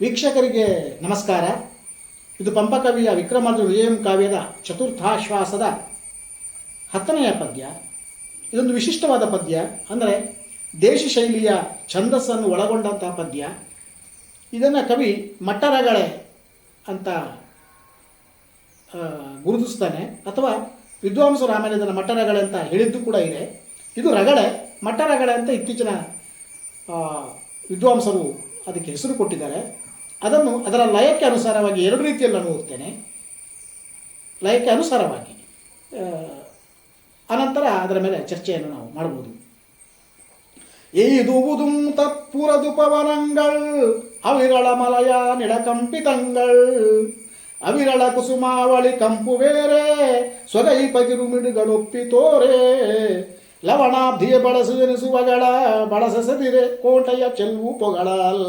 ವೀಕ್ಷಕರಿಗೆ ನಮಸ್ಕಾರ. ಇದು ಪಂಪಕವಿಯ ವಿಕ್ರಮಾರ್ಜುನ ವಿಜಯಂ ಕಾವ್ಯದ ಚತುರ್ಥಾಶ್ವಾಸದ ಹತ್ತನೆಯ ಪದ್ಯ. ಇದೊಂದು ವಿಶಿಷ್ಟವಾದ ಪದ್ಯ. ಅಂದರೆ ದೇಶಿ ಶೈಲಿಯ ಛಂದಸ್ಸನ್ನು ಒಳಗೊಂಡಂತಹ ಪದ್ಯ. ಇದನ್ನು ಕವಿ ಮಟ್ಟರಗಳೆ ಅಂತ ಗುರುತಿಸ್ತಾನೆ. ಅಥವಾ ವಿದ್ವಾಂಸ ರಾಮಾಯಣದ ಮಟ್ಟರಗಳೆ ಅಂತ ಹೇಳಿದ್ದು ಕೂಡ ಇದೆ. ಇದು ರಗಳೆ, ಮಟ್ಟರಗಳೆ ಅಂತ ಇತ್ತೀಚಿನ ವಿದ್ವಾಂಸರು ಅದಕ್ಕೆ ಹೆಸರು ಕೊಟ್ಟಿದ್ದಾರೆ. ಅದನ್ನು ಅದರ ಲಯಕ್ಕೆ ಅನುಸಾರವಾಗಿ ಎರಡು ರೀತಿಯಲ್ಲಿ ನಾನು ಓದ್ತೇನೆ ಲಯಕ್ಕೆ ಅನುಸಾರವಾಗಿ ಆ, ಅನಂತರ ಅದರ ಮೇಲೆ ಚರ್ಚೆಯನ್ನು ನಾವು ಮಾಡಬಹುದು எய்துவுதும் தற்புறது பவனங்கள் அவிரள மலையா நிலகம்பிதங்கள் ಅವಿರಳ ಕುಸುಮಾವಳಿ ಕಂಪು ಬೇರೆ ಸೊಗೈ ಪಗಿರುಮಿಡುಗಳೊಪ್ಪಿ ತೋರೆ ಲವಣಾಬ್ಧಿಯ ಬಳಸುವೆನಿಸುವಗಳ ಬಳಸಸದಿರೆ ಕೋಟೆಯ ಚೆಲ್ವು ಪೊಗಳಲ್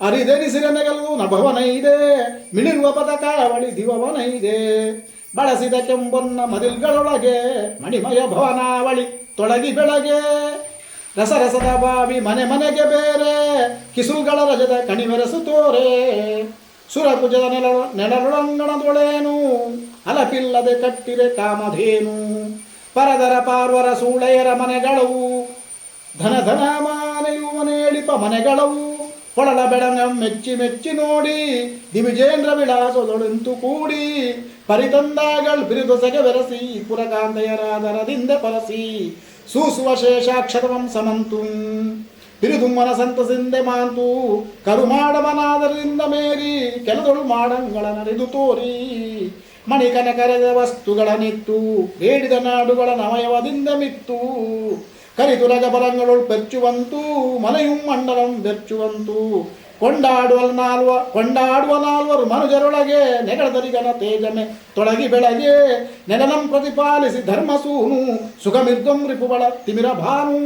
ಅರಿದೆನಿಸಿರ ಮಿಣಿರುವ ನಭವನೈದೆ ಮಿಳಿರುವ ಪದಕಾವಳಿ ದಿವವನೈದೆ. ಬಳಸಿದ ಕೆಂಬೊನ್ನ ಮದಿಲ್ಗಳೊಳಗೆ, ಮಣಿಮಯ ಭವನಾವಳಿ ತೊಳಗಿ ಬೆಳಗೆ. ರಸರಸದ ಬಾವಿ ಮನೆ ಮನೆಗೆ ಬೇರೆ ಕಿಸುಗಳ ರಜದ ಕಣಿಮೆರಸು ತೋರೆ. ಸುರಕುಜದ ನೆಲ, ನೆಲರೊಳಂಗಣದೊಳೇನು, ಅಲಪಿಲ್ಲದೆ ಕಟ್ಟಿರೆ ಕಾಮಧೇನು. ಪರದರ ಪಾರ್ವರ ಸೂಳೆಯರ ಮನೆಗಳವು, ಧನ ಧನ ಮಾನೆಯು ಮನೆಯಳಿಪ ಮನೆಗಳವು. ಹೊಳಲ ಬೆಳಂಗಂ ಮೆಚ್ಚಿ ಮೆಚ್ಚಿ ನೋಡಿ, ದಿವಿಜೇಂದ್ರ ವಿಳಾಸದೊಳಂತು ಕೂಡಿ, ಪರಿತಂದಾಗಳ್ ಬಿರುದೊಸಗೆ ಬೆರಸಿ ಪುರಕಾಂತೆಯರಾದರದಿಂದ ಪರಸಿ, ಸೂಸುವ ಶೇಷಾಕ್ಷರವಂ ಸಮಂತು. ಬಿರುದುಮ್ಮನ ಸಂತಸಿಂದೆ ಮಾಂತು ಕರುಮಾಡಮನಾದರಿಂದ ಮೇರಿ, ಕೆಲದೊಳು ಮಾಡಂಗಳ ನಡೆದು ತೋರಿ. ಮಣಿಕನ ಕರೆದ ವಸ್ತುಗಳ ನಿತ್ತು, ಬೇಡಿದ ನಾಡುಗಳ ನವಯವದಿಂದ ಮಿತ್ತು. ಕರಿತುರಗ ಬಲಗಳೊಳು ಪೆಚ್ಚುವಂತು ಮನೆಯುಂ ಮಂಡಲಂ ಬೆಚ್ಚುವಂತು. ಕೊಂಡಾಡುವ ನಾಲ್ವ, ಕೊಂಡಾಡುವ ನಾಲ್ವರು ಮನುಜರೊಳಗೆ, ನೆಗಳದರಿಗನ ತೇಜನೆ ತೊಡಗಿ ಬೆಳಗೆ ನೆಲನಂ ಪ್ರತಿಪಾಲಿಸಿ ಧರ್ಮಸೂನು, ಸುಗಮಿರ್ಗಂ ರಿಪುಬಳ ತಿಮಿರ ಭಾನು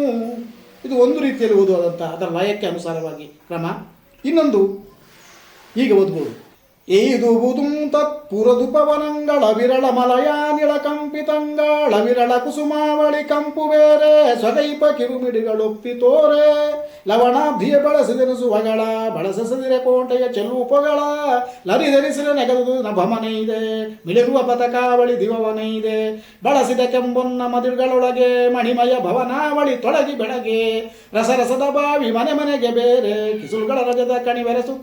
ಇದು ಒಂದು ರೀತಿಯಲ್ಲಿ ಓದುವುದಂತ ಅದರ ಲಯಕ್ಕೆ ಅನುಸಾರವಾಗಿ ಕ್ರಮ. ಇನ್ನೊಂದು, ಈಗ ಓದ್ಬೋದು. ಎಯ್ದುವುದುಂ ತತ್ಪುರದುಪವನಗಳ ವಿರಳ ಮಲಯಾನಿಳ ಕಂಪಿತಂಗಳ ವಿರಳ ಕುಸುಮಾವಳಿ ಕಂಪು ಬೇರೆ ಸ್ವಗೈಪ ಕಿರುಮಿಡಿಗಳೊಪ್ಪಿ ತೋರೆ ಲವಣಾಬ್ಧಿಯ ಬಳಸಿದೆನಿಸುವಗಳ ಬಳಸಸದಿರೆ ಕೋಟೆಯ ಚೆಲ್ಲುಪಗಳ ಲರಿಧರಿಸಿದ ನೆಗದು ಇದೆ ಮಿಳಿರುವ ಪತಕಾವಳಿ ದಿವವನೆ ಇದೆ ಬಳಸಿದ ಕೆಂಬೊನ್ನ ಮದಿರುಗಳೊಳಗೆ ಮಣಿಮಯ ಭವನಾವಳಿ ತೊಳಗಿ ಬೆಳಗ್ಗೆ ರಸರಸದ ಬಾವಿ ಮನೆ ಮನೆಗೆ ಬೇರೆ ಕಿಸುಳುಗಳ ರಜದ ಕಣಿವೆರಸು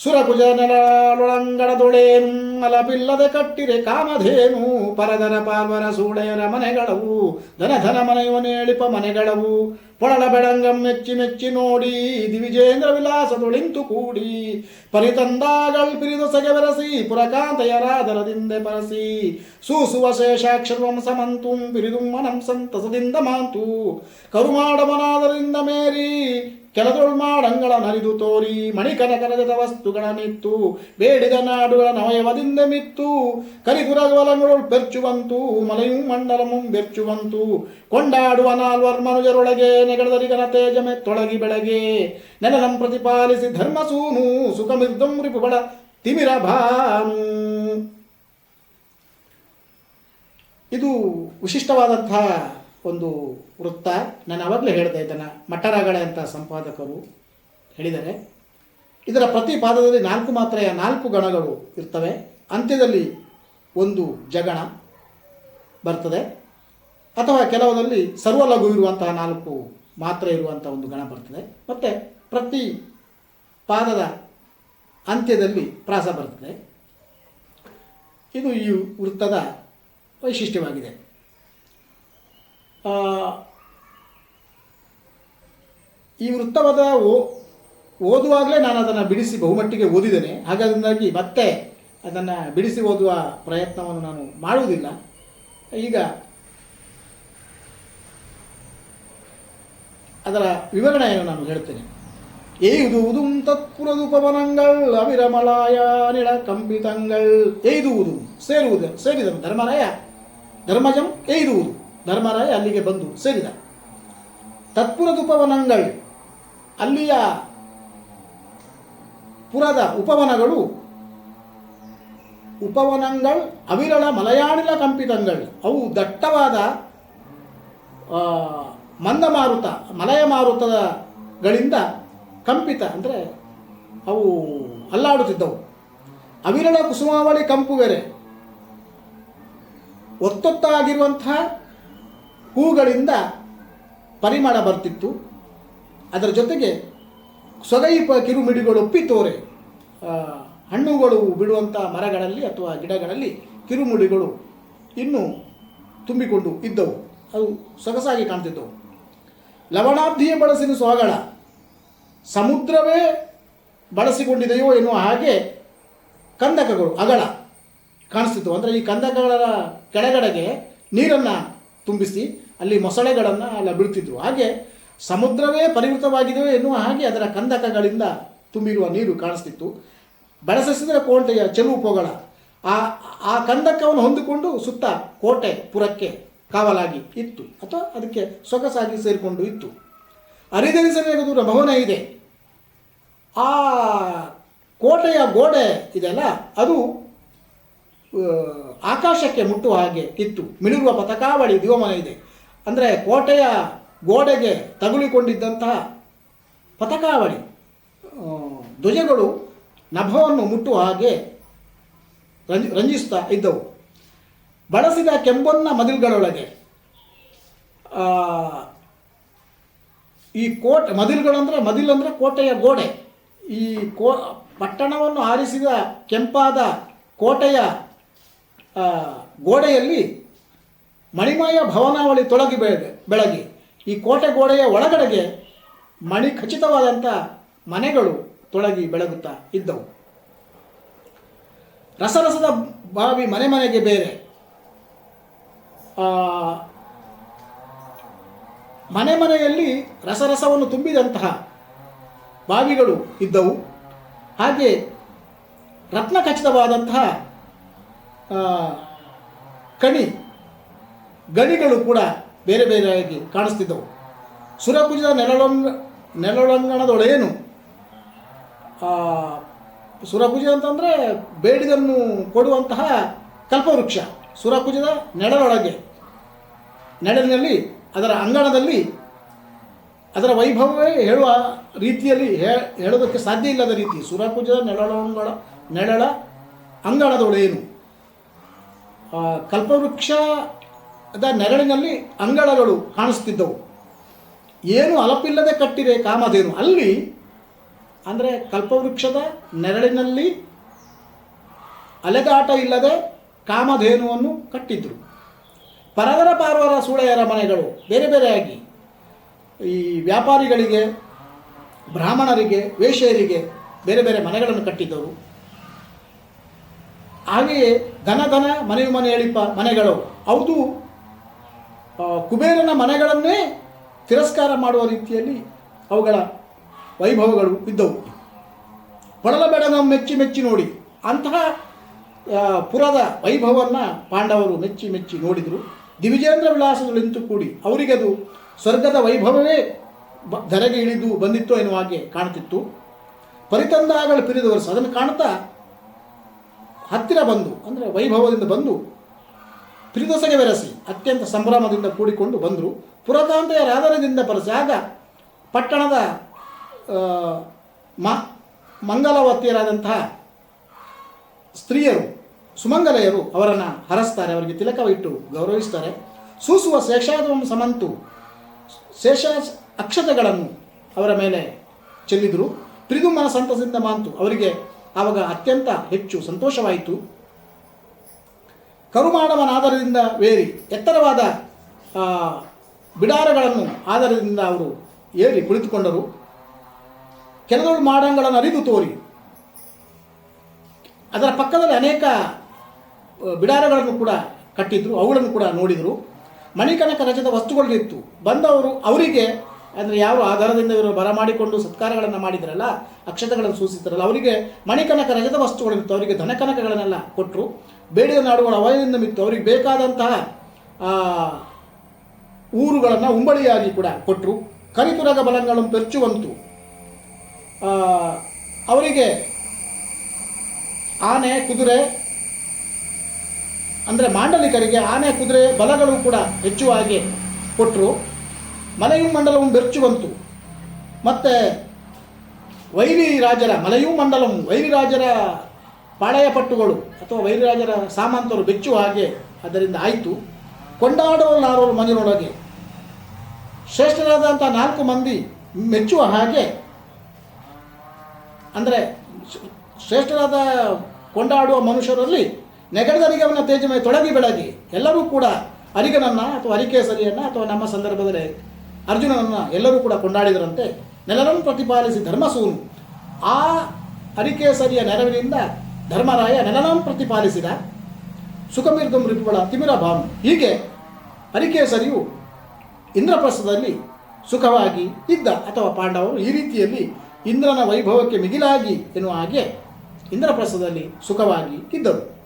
ತೋರೆ ಸುರಕುಜ ನೆಲೊಳಂಗಡದೊಳೇನು ಅಲಪಿಲ್ಲದೆ ಕಟ್ಟಿರೆ ಕಾಮಧೇನು ಪರದರ ಪಾರ್ವರ ಸೂಳೆಯರ ಮನೆಗಳವು, ಧನಧನ ಧನ ಮನೆಯವನೇಳಿಪ ಮನೆಗಳವು, ಪೊಳಲ ಬೆಳಂಗಂ ಮೆಚ್ಚಿ ಮೆಚ್ಚಿ ನೋಡಿ, ದಿವಿಜೇಂದ್ರ ವಿಲಾಸದೊಳಿಂತು ಕೂಡಿ, ಪರಿತಂದಾಗಳ್ ಸಗೆ ಬರಸಿ, ಪುರಕಾಂತಯರಾದರದಿಂದೆ ಪರಸಿ, ಸೂಸುವ ಶೇಷಾಕ್ಷರ್ವಂ ಸಮಂತುಂ, ಬಿರಿದು ಮನಂ ಸಂತಸದಿಂದ ಮಾಂತು ಕರುಮಾಡಮನಾದರಿಂದ ಮೇರಿ ಕೆಲದೊಳ್ ಮಾಡಂಗಳ ನರಿದು ತೋರಿ ಮಣಿಕನ ಕರಗದ ವಸ್ತುಗಳ ಬೇಡಿದ ನಾಡುಗಳ ನವಯವದಿಂದ ಮಿತ್ತು ಕರಿದುರಗವಲಗಳು ಬೆರ್ಚುವಂತು, ಮಲೆಯು ಮಂಡಲಮು ಬೆರ್ಚುವಂತು ಕೊಂಡಾಡುವ ನಾಲ್ವರ್ ಮನುಜರೊಳಗೆ ನೆಗಳದರಿಗನ ತೇಜಮೆ ತೊಳಗಿ ಬೆಳಗ್ಗೆ ನೆಲನಂ ಪ್ರತಿಪಾಲಿಸಿ ಧರ್ಮಸೂನು, ಸುಖಮಿರ್ದಂ ರಿಪುಬಳ ತಿಮಿರ ಭಾನು. ಇದು ವಿಶಿಷ್ಟವಾದಂತಹ ಒಂದು ವೃತ್ತ. ನಾನು ಅವಾಗಲೇ ಹೇಳಿದೆ ಇದನ್ನು ಮಠರಗಳೆ ಅಂತ ಸಂಪಾದಕರು ಹೇಳಿದರೆ ಇದರ ಪ್ರತಿ ಪಾದದಲ್ಲಿ ನಾಲ್ಕು ಮಾತ್ರೆಯ ನಾಲ್ಕು ಗಣಗಳು ಇರ್ತವೆ. ಅಂತ್ಯದಲ್ಲಿ ಒಂದು ಜಗಣ ಬರ್ತದೆ. ಅಥವಾ ಕೆಲವರಲ್ಲಿ ಸರ್ವಲಘು ಇರುವಂತಹ ನಾಲ್ಕು ಮಾತ್ರೆ ಇರುವಂಥ ಒಂದು ಗಣ ಬರ್ತದೆ. ಮತ್ತು ಪ್ರತಿ ಪಾದದ ಅಂತ್ಯದಲ್ಲಿ ಪ್ರಾಸ ಬರ್ತದೆ. ಇದು ಈ ವೃತ್ತದ ವೈಶಿಷ್ಟ್ಯವಾಗಿದೆ. ಈ ವೃತ್ತವದ ಓದುವಾಗಲೇ ನಾನು ಅದನ್ನು ಬಿಡಿಸಿ ಬಹುಮಟ್ಟಿಗೆ ಓದಿದ್ದೇನೆ. ಹಾಗಾದ್ರಿಂದಾಗಿ ಮತ್ತೆ ಅದನ್ನು ಬಿಡಿಸಿ ಓದುವ ಪ್ರಯತ್ನವನ್ನು ನಾನು ಮಾಡುವುದಿಲ್ಲ. ಈಗ ಅದರ ವಿವರಣೆಯನ್ನು ನಾನು ಹೇಳ್ತೇನೆ. ಎಯ್ದುವುದುಂ ತತ್ಪುರದುಪವನಂಗಳ್ ಅವಿರಮಲಾಯ, ನಿಳ ಕಂಪಿತಂಗಳ್ ಎಯ್ದುವುದು ಸೇರುವುದು, ಸೇರಿದನು ಧರ್ಮರಾಯ. ಧರ್ಮಜಂ ಎಯ್ದುವುದು ಧರ್ಮರಾಯ ಅಲ್ಲಿಗೆ ಬಂದು ಸೇರಿದ. ತತ್ಪುರದ ಉಪವನಗಳು ಅಲ್ಲಿಯ ಪುರದ ಉಪವನಗಳು ಉಪವನಗಳು, ಅವಿರಳ ಮಲಯಾಳಿಲ ಕಂಪಿತಂಗಳು, ಅವು ದಟ್ಟವಾದ ಮಂದ ಮಾರುತ ಮಲಯ ಮಾರುತಗಳಿಂದ ಕಂಪಿತ ಅಂದರೆ ಅವು ಅಲ್ಲಾಡುತ್ತಿದ್ದವು. ಅವಿರಳ ಕುಸುಮಾವಳಿ ಕಂಪುವೆರೆ ಒತ್ತೊತ್ತಾಗಿರುವಂತಹ ಹೂಗಳಿಂದ ಪರಿಮಳ ಬರ್ತಿತ್ತು. ಅದರ ಜೊತೆಗೆ ಸೊಗೈಪ ಕಿರುಮಿಡಿಗಳು ಒಪ್ಪಿತೋರೆ ತೋರೆ ಹಣ್ಣುಗಳು ಬಿಡುವಂಥ ಮರಗಳಲ್ಲಿ ಅಥವಾ ಗಿಡಗಳಲ್ಲಿ ಕಿರುಮುಡಿಗಳು ಇನ್ನೂ ತುಂಬಿಕೊಂಡು ಇದ್ದವು. ಅವು ಸೊಗಸಾಗಿ ಕಾಣ್ತಿದ್ದವು ಲವಣಾಬ್ಧಿಯ ಬಳಸಿನ ಸೊಗಳ ಸಮುದ್ರವೇ ಬಳಸಿಕೊಂಡಿದೆಯೋ ಎನ್ನುವ ಹಾಗೆ ಕಂದಕಗಳು ಅಗಳ ಕಾಣಿಸ್ತಿತ್ತು. ಅಂದರೆ ಈ ಕಂದಕಗಳ ಕೆಳಗಡೆಗೆ ನೀರನ್ನು ತುಂಬಿಸಿ ಅಲ್ಲಿ ಮೊಸಳೆಗಳನ್ನು ಅಲ್ಲಿ ಬಿಡುತ್ತಿದ್ರು ಹಾಗೆ ಸಮುದ್ರವೇ ಪರಿವೃತವಾಗಿದೆಯೋ ಎನ್ನುವ ಹಾಗೆ ಅದರ ಕಂದಕಗಳಿಂದ ತುಂಬಿರುವ ನೀರು ಕಾಣಿಸ್ತಿತ್ತು. ಬೆಳಸಿಸಿದರೆ ಕೋಟೆಯ ಚೆಲುಪೊಗಳ ಆ ಆ ಕಂದಕವನ್ನು ಹೊಂದಿಕೊಂಡು ಸುತ್ತ ಕೋಟೆ ಪುರಕ್ಕೆ ಕಾವಲಾಗಿ ಇತ್ತು. ಅಥವಾ ಅದಕ್ಕೆ ಸೊಗಸಾಗಿ ಸೇರಿಕೊಂಡು ಇತ್ತು. ಅರಿದರಿಸಲೇಗ ದೂರ ಭವನ ಇದೆ. ಆ ಕೋಟೆಯ ಗೋಡೆ ಇದೆಯಲ್ಲ, ಅದು ಆಕಾಶಕ್ಕೆ ಮುಟ್ಟುವ ಹಾಗೆ ಇತ್ತು. ಮಿಳಿರುವ ಪತಕಾವಳಿ ದಿವಮನ ಇದೆ. ಅಂದರೆ ಕೋಟೆಯ ಗೋಡೆಗೆ ತಗುಲಿಕೊಂಡಿದ್ದಂತಹ ಪತಕಾವಳಿ. ಧ್ವಜಗಳು ನಭವನ್ನು ಮುಟ್ಟುವ ಹಾಗೆ ರಂಜ್, ರಂಜಿಸ್ತಾ ಇದ್ದವು. ಬಳಸಿದ ಕೆಂಬೊನ್ನ ಮದಿಲುಗಳೊಳಗೆ ಈ ಕೋಟೆ, ಮದಿಲುಗಳಂದರೆ ಮದಿಲ್ ಅಂದರೆ ಕೋಟೆಯ ಗೋಡೆ. ಈ ಕೋ, ಪಟ್ಟಣವನ್ನು ಆರಿಸಿದ ಕೆಂಪಾದ ಕೋಟೆಯ ಗೋಡೆಯಲ್ಲಿ ಮಣಿಮಯ ಭವನಾವಳಿ ತೊಳಗಿ ಬೆಳೆದೆ, ಬೆಳಗಿ. ಈ ಕೋಟೆ ಗೋಡೆಯ ಒಳಗಡೆಗೆ ಮಣಿ ಖಚಿತವಾದಂಥ ಮನೆಗಳು ತೊಳಗಿ ಬೆಳಗುತ್ತಾ ಇದ್ದವು. ರಸರಸದ ಬಾವಿ ಮನೆ ಮನೆಗೆ ಬೇರೆ. ಮನೆ ಮನೆಯಲ್ಲಿ ರಸರಸವನ್ನು ತುಂಬಿದಂತಹ ಬಾವಿಗಳು ಇದ್ದವು. ಹಾಗೆ ರತ್ನ ಖಚಿತವಾದಂತಹ ಕಣಿ ಗಣಿಗಳು ಕೂಡ ಬೇರೆ ಬೇರೆಯಾಗಿ ಕಾಣಿಸ್ತಿದ್ದವು. ಸುರಭುಜದ ನೆರಳೊಂಗ ನೆಲೊಳಂಗಣದೊಳೇನು ಸುರಭುಜ ಅಂತಂದರೆ ಬೇಡಿದನ್ನು ಕೊಡುವಂತಹ ಕಲ್ಪವೃಕ್ಷ. ಸುರಭುಜದ ನೆಡಲೊಳಗೆ ನೆಡಲಿನಲ್ಲಿ, ಅದರ ಅಂಗಣದಲ್ಲಿ, ಅದರ ವೈಭವವೇ ಹೇಳುವ ರೀತಿಯಲ್ಲಿ ಹೇಳೋದಕ್ಕೆ ಸಾಧ್ಯ ಇಲ್ಲದ ರೀತಿ. ಸುರಭುಜದ ನೆರಳೊಂಗಳ ನೆರಳ ಅಂಗಣದೊಳೇನು ಕಲ್ಪವೃಕ್ಷದ ನೆರಳಿನಲ್ಲಿ ಅಂಗಳಗಳು ಕಾಣಿಸ್ತಿದ್ದವು. ಏನು ಅಲಪಿಲ್ಲದೆ ಕಟ್ಟಿದೆ ಕಾಮಧೇನು. ಅಲ್ಲಿ, ಅಂದರೆ ಕಲ್ಪವೃಕ್ಷದ ನೆರಳಿನಲ್ಲಿ ಅಲೆದಾಟ ಇಲ್ಲದೆ ಕಾಮಧೇನುವನ್ನು ಕಟ್ಟಿದ್ರು. ಪರವರ ಪಾರ್ವರ ಸೂಳೆಯರ ಮನೆಗಳು ಬೇರೆ ಬೇರೆಯಾಗಿ ಈ ವ್ಯಾಪಾರಿಗಳಿಗೆ, ಬ್ರಾಹ್ಮಣರಿಗೆ, ವೇಶ್ಯರಿಗೆ ಬೇರೆ ಬೇರೆ ಮನೆಗಳನ್ನು ಕಟ್ಟಿದ್ದರು ಹಾಗೆಯೇ ಧನ ಧನ ಮನೆಯು ಮನೆ ಎಳಿಪ ಮನೆಗಳು. ಹೌದು ಕುಬೇರನ ಮನೆಗಳನ್ನೇ ತಿರಸ್ಕಾರ ಮಾಡುವ ರೀತಿಯಲ್ಲಿ ಅವುಗಳ ವೈಭವಗಳು ಇದ್ದವು. ಪಡಲ ಬೆಡಗ ಮೆಚ್ಚಿ ಮೆಚ್ಚಿ ನೋಡಿ. ಅಂತಹ ಪುರದ ವೈಭವವನ್ನು ಪಾಂಡವರು ಮೆಚ್ಚಿ ಮೆಚ್ಚಿ ನೋಡಿದರು. ದಿವಿಜೇಂದ್ರ ವಿಲಾಸಗಳಿಂತು ಕೂಡಿ ಅವರಿಗೆ ಅದು ಸ್ವರ್ಗದ ವೈಭವವೇ ಬ, ಧರೆಗೆ ಇಳಿದು ಬಂದಿತ್ತು ಎನ್ನುವ ಹಾಗೆ ಕಾಣ್ತಿತ್ತು. ಪರಿತಂದಾಗಳು ಪಿರಿದವರು ಅದನ್ನು ಕಾಣ್ತಾ ಹತ್ತಿರ ಬಂದು, ಅಂದರೆ ವೈಭವದಿಂದ ಬಂದು ತ್ರಿದಸಗೆ ಬೆರೆಸಿ, ಅತ್ಯಂತ ಸಂಭ್ರಮದಿಂದ ಕೂಡಿಕೊಂಡು ಬಂದರು. ಪುರಕಾಂತೆಯ ರಾಧನದಿಂದ ಬರೆಸಿದಾಗ ಪಟ್ಟಣದ ಮ, ಮಂಗಲವತಿಯರಾದಂತಹ ಸ್ತ್ರೀಯರು, ಸುಮಂಗಲೆಯರು ಅವರನ್ನು ಹರಸ್ತಾರೆ, ಅವರಿಗೆ ತಿಲಕವಿಟ್ಟು ಗೌರವಿಸ್ತಾರೆ. ಸೂಸುವ ಶೇಷಾದವನ್ನು ಸಮಂತು ಶೇಷ ಅಕ್ಷತೆಗಳನ್ನು ಅವರ ಮೇಲೆ ಚೆಲ್ಲಿದರು. ತ್ರಿದುಮನ ಸಂತಸದಿಂದ ಮಾಂತು ಅವರಿಗೆ ಆವಾಗ ಅತ್ಯಂತ ಹೆಚ್ಚು ಸಂತೋಷವಾಯಿತು. ಕರುಮಾಡವನ ಆಧಾರದಿಂದ ವೇರಿ ಎತ್ತರವಾದ ಬಿಡಾರಗಳನ್ನು ಆಧಾರದಿಂದ ಅವರು ಏರಿ ಕುಳಿತುಕೊಂಡರು. ಕೆಲವರು ಮಾಡಂಗಳನ್ನು ಅರಿದು ತೋರಿ. ಅದರ ಪಕ್ಕದಲ್ಲಿ ಅನೇಕ ಬಿಡಾರಗಳನ್ನು ಕೂಡ ಕಟ್ಟಿದ್ರು, ಅವುಗಳನ್ನು ಕೂಡ ನೋಡಿದರು. ಮಣಿಕನಕ ರಜದ ವಸ್ತುಗಳಿತ್ತು ಬಂದವರು ಅವರಿಗೆ ಅಂದರೆ ಯಾವ ಆಧಾರದಿಂದ ಇವರು ಬರಮಾಡಿಕೊಂಡು ಸತ್ಕಾರಗಳನ್ನು ಮಾಡಿದ್ರಲ್ಲ, ಅಕ್ಷತೆಗಳನ್ನು ಸೂಚಿಸಿದ್ರಲ್ಲ, ಅವರಿಗೆ ಮಣಿಕನಕ ರಜದ ವಸ್ತುಗಳಿತ್ತು ಅವರಿಗೆ ಧನಕನಕಗಳನ್ನೆಲ್ಲ ಕೊಟ್ಟರು ಬೇಡಿದ ನಾಡುಗಳ ಅವಯದಿಂದ ಮಿತ್ತು ಅವರಿಗೆ ಬೇಕಾದಂತಹ ಊರುಗಳನ್ನು ಉಂಬಳಿಯಾಗಿ ಕೂಡ ಕೊಟ್ಟರು ಕರಿತುರಗ ಬಲಗಳನ್ನು ಪೆರ್ಚುವಂತು ಅವರಿಗೆ ಆನೆ, ಕುದುರೆ, ಅಂದರೆ ಮಾಂಡಲಿಕರಿಗೆ ಆನೆ, ಕುದುರೆ, ಬಲಗಳು ಕೂಡ ಹೆಚ್ಚು ಹಾಗೆ ಕೊಟ್ಟರು ಮಲೆಯು ಮಂಡಲವು ಬೆರ್ಚುವಂತು ಮತ್ತು ವೈರಿ ರಾಜರ, ಮಲಯೂ ಮಂಡಲಂ ವೈರಿ ರಾಜರ ಪಾಳೆಯ ಪಟ್ಟುಗಳು ಅಥವಾ ವೈರಿರಾಜರ ಸಾಮಂತರು ಬೆಚ್ಚುವ ಹಾಗೆ ಅದರಿಂದ ಆಯಿತು. ಕೊಂಡಾಡುವಲ್ಲಾರೋರು ಮನೆಯೊಳಗೆ ಶ್ರೇಷ್ಠರಾದಂಥ ನಾಲ್ಕು ಮಂದಿ ಮೆಚ್ಚುವ ಹಾಗೆ, ಅಂದರೆ ಶ್ರೇಷ್ಠರಾದ ಕೊಂಡಾಡುವ ಮನುಷ್ಯರಲ್ಲಿ ನೆಗಡದರಿಗವನ ತೇಜಮಯ ತೊಡಗಿ ಬೆಳಗಿ ಎಲ್ಲರೂ ಕೂಡ ಅರಿಗನನ್ನು ಅಥವಾ ಅರಿಕೇಸರಿಯನ್ನು ಅಥವಾ ನಮ್ಮ ಸಂದರ್ಭದಲ್ಲಿ ಅರ್ಜುನನನ್ನು ಎಲ್ಲರೂ ಕೂಡ ಕೊಂಡಾಡಿದರಂತೆ. ನೆಲರನ್ನು ಪ್ರತಿಪಾಲಿಸಿ ಧರ್ಮಸೂನು ಆ ಅರಿಕೇಸರಿಯ ನೆರವಿನಿಂದ ಧರ್ಮರಾಯ ನೆಲನಂ ಪ್ರತಿಪಾಲಿಸಿದ ಸುಖಮೀರ್ಧಂ ರಿಪುಗಳ ತಿಮಿರ ಭಾನು. ಹೀಗೆ ಅರಿಕೇಸರಿಯು ಇಂದ್ರಪ್ರಸ್ಥದಲ್ಲಿ ಸುಖವಾಗಿ ಇದ್ದ ಅಥವಾ ಪಾಂಡವರು ಈ ರೀತಿಯಲ್ಲಿ ಇಂದ್ರನ ವೈಭವಕ್ಕೆ ಮಿಗಿಲಾಗಿ ಎನ್ನುವ ಹಾಗೆ ಇಂದ್ರಪ್ರಸ್ಥದಲ್ಲಿ ಸುಖವಾಗಿ ಇದ್ದರು